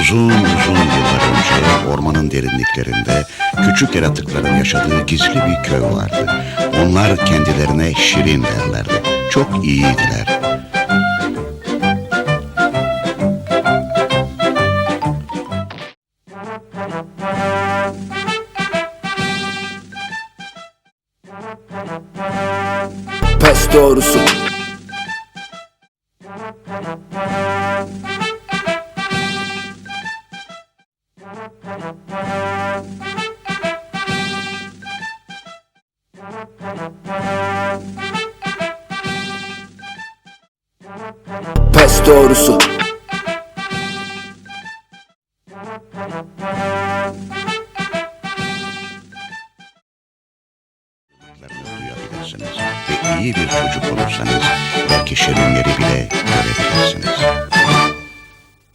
Uzun uzun yıllar önce ormanın derinliklerinde küçük yaratıkların yaşadığı gizli bir köy vardı. Onlar kendilerine şirin derlerdi. Çok iyiydiler. Pes doğrusu Pes doğrusu. Ve iyi bir çocuk olursanız belki şirinleri bile Merry Christmas.